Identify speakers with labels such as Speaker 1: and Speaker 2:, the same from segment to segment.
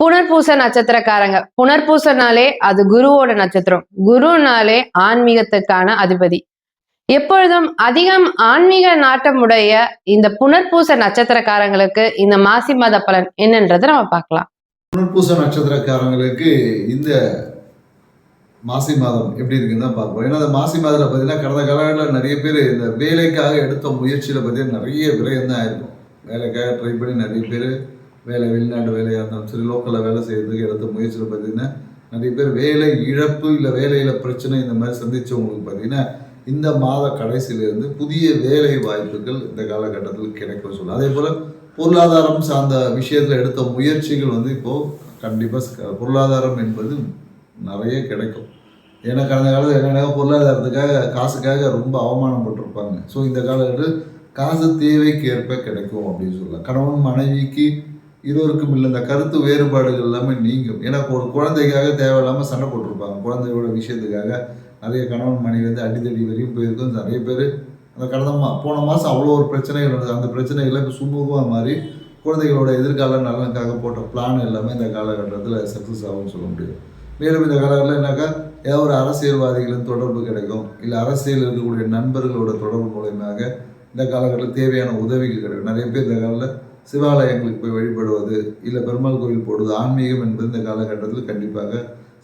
Speaker 1: புனர்பூச நட்சத்திரக்காரங்க. புனர்பூசனாலே அது குருவோட நட்சத்திரம். குருனாலே ஆன்மீகத்துக்கான அதிபதி. எப்பொழுதும் அதிகம் ஆன்மீக நாட்டமுடைய இந்த புனர்பூச நட்சத்திரக்காரங்களுக்கு இந்த மாசி மாத பலன் என்னன்றதை நம்ம பார்க்கலாம்.
Speaker 2: புனர்பூச நட்சத்திரக்காரங்களுக்கு இந்த மாசி மாதம் எப்படி இருக்குன்னு தான் பார்ப்போம். ஏன்னா அந்த மாசி மாதத்தில் பார்த்தீங்கன்னா கடந்த காலங்களில் நிறைய பேர் இந்த வேலைக்காக எடுத்த முயற்சியில் பார்த்தீங்கன்னா நிறைய விரயம் தான் ஆயிருக்கும். வேலைக்காக ட்ரை பண்ணி நிறைய பேர் வேலை வெளிநாட்டு வேலையாக இருந்தாலும் சரி லோக்கலில் வேலை செய்கிறதுக்கு எடுத்த முயற்சியில் பார்த்தீங்கன்னா நிறைய பேர் வேலை இழப்பு இல்லை வேலையில் பிரச்சனை இந்த மாதிரி சந்தித்தவங்களுக்கு பார்த்தீங்கன்னா இந்த மாத கடைசியிலிருந்து புதிய வேலை வாய்ப்புகள் இந்த காலகட்டத்தில் கிடைக்கும் சொல்லலாம் அதே போல் பொருளாதாரம் சார்ந்த விஷயத்தில் எடுத்த முயற்சிகள் வந்து இப்போது கண்டிப்பாக பொருளாதாரம் என்பது நிறைய கிடைக்கும். ஏன்னா கடந்த காலத்தில் என்னென்ன பொருளாதாரத்துக்காக காசுக்காக ரொம்ப அவமானப்பட்டிருப்பாங்க. ஸோ இந்த காலகட்டத்தில் காசு தேவைக்கு ஏற்ப கிடைக்கும் அப்படின்னு சொல்லலாம். கணவன் மனைவிக்கு இருவருக்கும் இல்லை. இந்த கருத்து வேறுபாடுகள் எல்லாமே நீங்கும். ஏன்னா ஒரு குழந்தைக்காக தேவையில்லாமல் சண்டை போட்டிருப்பாங்க. குழந்தையோட விஷயத்துக்காக நிறைய கணவன் மனைவி வந்து அடித்தடி வரையும் போயிருக்கும். நிறைய பேர் அந்த கடந்த மா போன மாதம் அவ்வளோ ஒரு பிரச்சனைகள் நடந்தது அந்த பிரச்சனைகளை இப்போ சுமூகமாக மாறி குழந்தைகளோட எதிர்கால நலனுக்காக போட்ட பிளான் எல்லாமே இந்த காலகட்டத்தில் சக்ஸஸ் ஆகும்னு சொல்ல முடியும். மேலும் இந்த காலகட்டத்தில் என்னக்கா ஏதாவது ஒரு அரசியல்வாதிகளின் தொடர்பு கிடைக்கும். இல்லை அரசியல் இருக்கக்கூடிய நண்பர்களோட தொடர்பு மூலயமாக இந்த காலகட்டத்தில் தேவையான உதவிகள் கிடைக்கும். நிறைய பேர் இந்த காலத்தில் சிவாலயங்களுக்கு போய் வழிபடுவது இல்லை பெருமாள் கோயில் போடுவது ஆன்மீகம் என்பது இந்த காலகட்டத்தில் கண்டிப்பாக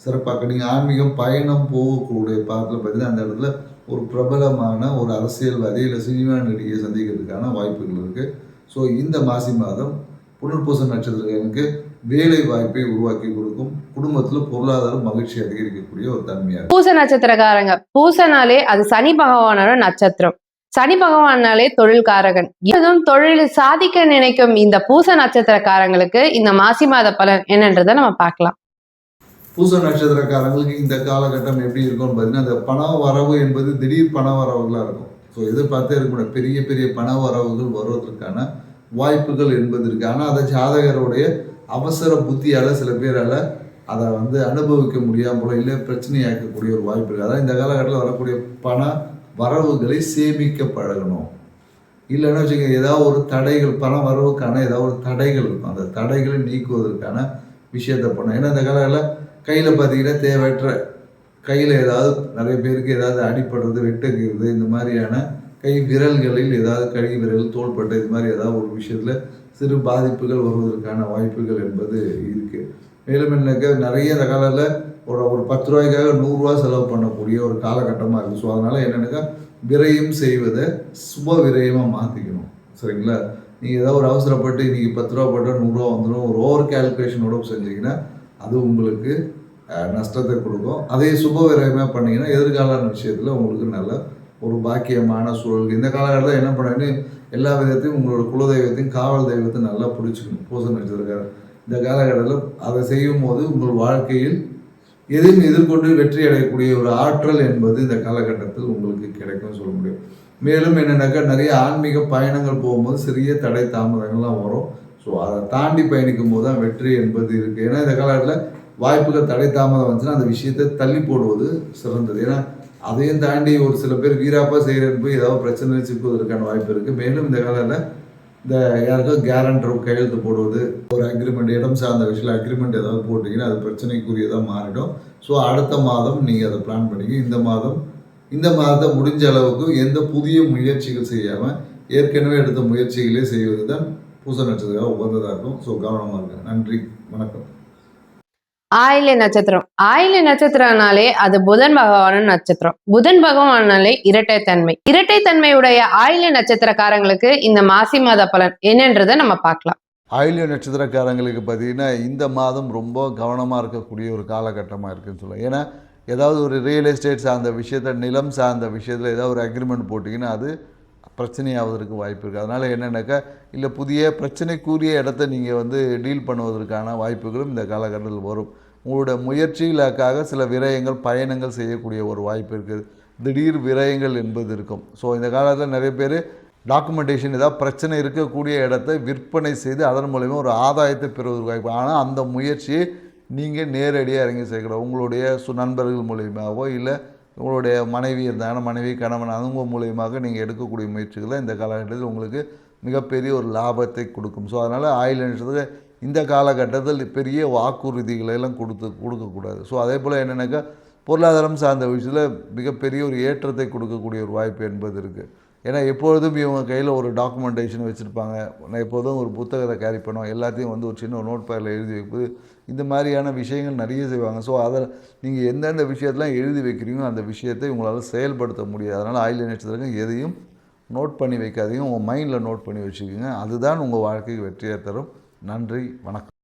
Speaker 2: சிறப்பாக. நீங்கள் ஆன்மீகம் பயணம் போகக்கூடிய பாத்தில் பார்த்தீங்கன்னா அந்த இடத்துல ஒரு பிரபலமான ஒரு அரசியல்வாதி இல்லை சினிமா நடிகையை சந்திக்கிறதுக்கான வாய்ப்புகள் இருக்குது ஸோ இந்த மாசி மாதம் புனர்பூச நட்சத்திரங்களுக்கு வேலை வாய்ப்பை உருவாக்கி கொடுக்கும். குடும்பத்தில் பொருளாதார மகிழ்ச்சி அதிகரிக்கக்கூடிய ஒரு தன்மையாக
Speaker 1: பூச நட்சத்திரக்காரங்க பூசனாலே அது சனி பகவானோட நட்சத்திரம். சனி பகவானாலே தொழில்காரகன். இதுவும் தொழில் சாதிக்க நினைக்கும் இந்த பூச நட்சத்திரக்காரங்களுக்கு இந்த மாசி மாத பலன் என்னன்றதை நம்ம பார்க்கலாம்.
Speaker 2: பூச நட்சத்திரக்காரங்களுக்கு இந்த காலகட்டம் எப்படி இருக்கும்னு பார்த்தீங்கன்னா அந்த பண வரவு என்பது திடீர் பண வரவுகளாக இருக்கும். ஸோ எதிர்பார்த்தே இருக்கக்கூடிய பெரிய பெரிய பண வரவுகள் வருவதற்கான வாய்ப்புகள் என்பது இருக்கு ஆனால் அதை ஜாதகருடைய அவசர புத்தியால் சில பேரால் அதை வந்து அனுபவிக்க முடியாமல் இல்லை பிரச்சனையாக்கக்கூடிய ஒரு வாய்ப்பு இருக்குது அதான் இந்த காலகட்டத்தில் வரக்கூடிய பண வரவுகளை சேமிக்க பழகணும். இல்லைன்னா வச்சுக்கோங்க ஏதாவது ஒரு தடைகள் பணம் வரவுக்கான ஏதாவது ஒரு தடைகள் இருக்கும். அந்த தடைகளை நீக்குவதற்கான விஷயத்தை பண்ணணும். ஏன்னா இந்த காலத்தில் கையில் பார்த்தீங்கன்னா தேவையற்ற கையில் ஏதாவது நிறைய பேருக்கு ஏதாவது அடிப்படுறது வெட்டுக்கிறது இந்த மாதிரியான கை விரல்களில் ஏதாவது கை விரல் தோள்பட்டை இது மாதிரி ஏதாவது ஒரு விஷயத்தில் சிறு பாதிப்புகள் வருவதற்கான வாய்ப்புகள் என்பது இருக்குது மேலும் என்னக்க நிறைய இந்த காலத்தில் ஒரு ஒரு பத்து ரூபாய்க்காக நூறுரூவா செலவு பண்ணக்கூடிய ஒரு காலகட்டமாக இருக்குது. ஸோ அதனால் என்னென்னாக்கா விரயம் செய்வதை சுப விரயமாக மாற்றிக்கணும் சரிங்களா? நீங்கள் ஏதாவது ஒரு அவசரப்பட்டு இன்றைக்கி பத்து ரூபா போட்டால் நூறுரூவா வந்துடும் ஒரு ஓவர் கேல்குலேஷனோட செஞ்சீங்கன்னா அது உங்களுக்கு நஷ்டத்தை கொடுக்கும். அதே சுப விரயமாக பண்ணிங்கன்னா எதிர்கால விஷயத்தில் உங்களுக்கு நல்ல ஒரு பாக்கியமான சூழல். இந்த காலகட்டத்தில் என்ன பண்ணுறேன்னு எல்லா விதத்தையும் உங்களோட குலதெய்வத்தையும் காவல் தெய்வத்தையும் நல்லா பிடிச்சிக்கணும். பூசம் வச்சிருக்காரு இந்த காலகட்டத்தில் அதை செய்யும் போது உங்கள் வாழ்க்கையில் எதையும் எதிர்கொண்டு வெற்றி அடையக்கூடிய ஒரு ஆற்றல் என்பது இந்த காலகட்டத்தில் உங்களுக்கு கிடைக்கும் சொல்ல முடியும். மேலும் என்னென்னாக்கா நிறைய ஆன்மீக பயணங்கள் போகும்போது சிறிய தடை தாமதங்கள்லாம் வரும். ஸோ அதை தாண்டி பயணிக்கும் போது தான் வெற்றி என்பது இருக்குது ஏன்னா இந்த காலகட்டத்தில் வாய்ப்புகள் தடை தாமதம் வந்துச்சுன்னா அந்த விஷயத்தை தள்ளி போடுவது சிறந்தது. ஏன்னா அதையும் தாண்டி ஒரு சில பேர் வீராப்பாக செய்கிறேன்னு போய் ஏதாவது பிரச்சனை சிக்குவதற்கான வாய்ப்பு இருக்குது மேலும் இந்த காலத்தில் இந்த யாருக்கோ கேரண்டர் கையெழுத்து போடுவது ஒரு அக்ரிமெண்ட் இடம் சார்ந்த விஷயம் அக்ரிமெண்ட் ஏதாவது போட்டிங்கன்னா அது பிரச்சனைக்குரியதாக மாறிடும். ஸோ அடுத்த மாதம் நீங்கள் அதை பிளான் பண்ணிக்க இந்த மாதம் இந்த மாதத்தை முடிஞ்ச அளவுக்கு எந்த புதிய முயற்சிகள் செய்யாமல் ஏற்கனவே எடுத்த முயற்சிகளே செய்வது தான் பூச நட்சத்திரம் உகந்ததாக இருக்கும். ஸோ கவனமாக இருங்க. நன்றி. வணக்கம்.
Speaker 1: ஆயிலை நட்சத்திரம். ஆயிலை நட்சத்திரம்னாலே அது புதன் பகவான நட்சத்திரம். புதன் பகவானாலே இரட்டைத்தன்மை இரட்டைத்தன்மையுடைய ஆயிலை நட்சத்திரக்காரங்களுக்கு இந்த மாசி மாத பலன் என்னன்றதை நம்ம பார்க்கலாம்.
Speaker 2: ஆயில்ய நட்சத்திரக்காரங்களுக்கு பார்த்தீங்கன்னா இந்த மாதம் ரொம்ப கவனமாக இருக்கக்கூடிய ஒரு காலகட்டமாக இருக்குன்னு சொல்லலாம். ஏன்னா ஏதாவது ஒரு ரியல் எஸ்டேட் சார்ந்த விஷயத்த நிலம் சார்ந்த விஷயத்தில் ஏதாவது ஒரு அக்ரிமெண்ட் போட்டிங்கன்னா அது பிரச்சனையாவதற்கு வாய்ப்பு இருக்குது அதனால் என்னென்னாக்கா இல்லை புதிய பிரச்சனைக்குரிய இடத்த நீங்கள் வந்து டீல் பண்ணுவதற்கான வாய்ப்புகளும் இந்த காலகட்டத்தில் வரும். உங்களோட முயற்சிகளுக்காக சில விரயங்கள் பயணங்கள் செய்யக்கூடிய ஒரு வாய்ப்பு இருக்குது. திடீர் விரயங்கள் என்பது இருக்கும். ஸோ இந்த காலத்தில் நிறைய பேர் டாக்குமெண்டேஷன் ஏதாவது பிரச்சனை இருக்கக்கூடிய இடத்தை விற்பனை செய்து அதன் மூலயமா ஒரு ஆதாயத்தை பெறுவதற்கு வாய்ப்பு. ஆனால் அந்த முயற்சியை நீங்கள் நேரடியாக இறங்கி சேர்க்கலாம் உங்களுடைய சு நண்பர்கள் மூலியமாகவோ இல்லை உங்களுடைய மனைவி இருந்தாங்கன்னா மனைவி கணவன் அவங்க மூலியமாக நீங்கள் எடுக்கக்கூடிய முயற்சிகளை இந்த காலகட்டத்தில் உங்களுக்கு மிகப்பெரிய ஒரு லாபத்தை கொடுக்கும். ஸோ அதனால் ஆயில் நட்சத்திரத்துக்கு இந்த காலகட்டத்தில் பெரிய வாக்குறுதிகளை எல்லாம் கொடுத்து கொடுக்கக்கூடாது. ஸோ அதே போல் என்னென்னாக்கா பொருளாதாரம் சார்ந்த விஷயத்தில் மிகப்பெரிய ஒரு ஏற்றத்தை கொடுக்கக்கூடிய ஒரு வாய்ப்பு என்பது இருக்குது ஏன்னா எப்பொழுதும் இவங்க கையில் ஒரு டாக்குமெண்டேஷன் வச்சுருப்பாங்க. நான் எப்போதும் ஒரு புத்தகத்தை கேரி பண்ணுவோம் எல்லாத்தையும் வந்து ஒரு சின்ன ஒரு நோட் பேரில் எழுதி வைப்பது இந்த மாதிரியான விஷயங்கள் நிறைய செய்வாங்க. ஸோ அதை நீங்கள் எந்தெந்த விஷயத்தெலாம் எழுதி வைக்கிறீங்களோ அந்த விஷயத்தை உங்களால் செயல்படுத்த முடியாது. அதனால் ஆயில் நட்சத்திரங்கள் எதையும் நோட் பண்ணி வைக்காதீங்க. உங்கள் மைண்டில் நோட் பண்ணி வச்சுக்கோங்க. அதுதான் உங்கள் வாழ்க்கைக்கு வெற்றியை தரும். நன்றி. வணக்கம்.